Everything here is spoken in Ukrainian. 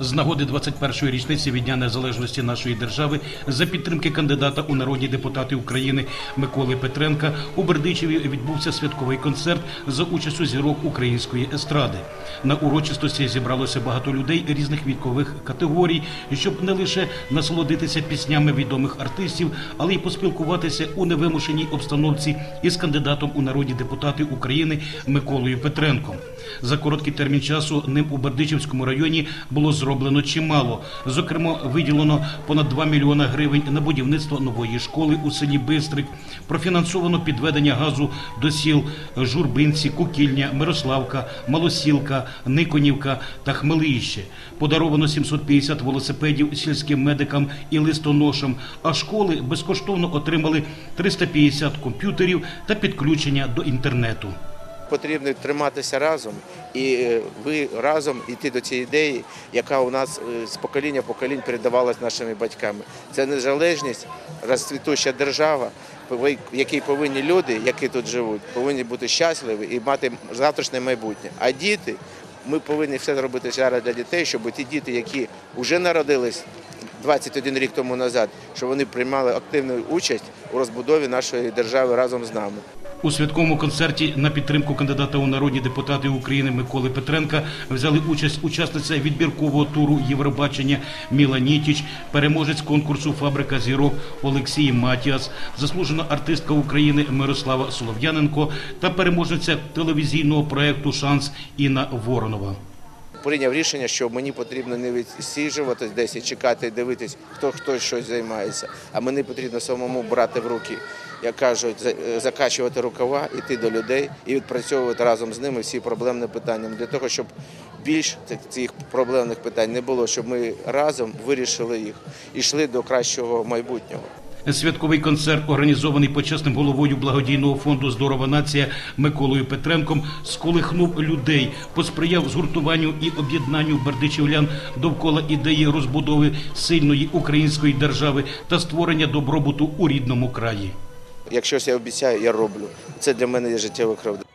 З нагоди 21-ї річниці від Дня Незалежності нашої держави за підтримки кандидата у народні депутати України Миколи Петренка у Бердичеві відбувся святковий концерт за участю зірок української естради. На урочистості зібралося багато людей різних вікових категорій, щоб не лише насолодитися піснями відомих артистів, але й поспілкуватися у невимушеній обстановці із кандидатом у народні депутати України Миколою Петренком. За короткий термін часу ним у Бердичівському районі було зроблено чимало. Зокрема, виділено понад 2 мільйона гривень на будівництво нової школи у селі Бистрик. Профінансовано підведення газу до сіл Журбинці, Кукільня, Мирославка, Малосілка, Никонівка та Хмелище. Подаровано 750 велосипедів сільським медикам і листоношам. А школи безкоштовно отримали 350 комп'ютерів та підключення до інтернету. Потрібно триматися разом і е, ви разом йти до цієї ідеї, яка у нас е, з покоління в поколінь передавалась нашими батьками. Це незалежність, розцвітуща держава, в якій повинні люди, які тут живуть, повинні бути щасливі і мати завтрашнє майбутнє. А діти, ми повинні все зробити зараз для дітей, щоб ті діти, які вже народились 21 рік тому назад, щоб вони приймали активну участь у розбудові нашої держави разом з нами. У святковому концерті на підтримку кандидата у народні депутати України Миколи Петренка взяли участь учасниця відбіркового туру Євробачення Міла Нітіч, переможець конкурсу Фабрика зірок Олексій Матіас, заслужена артистка України Мирослава Солов'яненко та переможниця телевізійного проекту Шанс Інна Воронова. Прийняв рішення, що мені потрібно не відсіжуватись десь і чекати, дивитись, хто хто щось займається. А мені потрібно самому брати в руки, як кажуть, закачувати рукава, йти до людей і відпрацьовувати разом з ними всі проблемні питання для того, щоб більш цих проблемних питань не було, щоб ми разом вирішили їх і йшли до кращого майбутнього. Святковий концерт, організований почесним головою благодійного фонду Здорова нація Миколою Петренком, сколихнув людей, посприяв згуртуванню і об'єднанню бердичівлян довкола ідеї розбудови сильної української держави та створення добробуту у рідному краї. Якщо я обіцяю, я роблю. Це для мене є життєва кров.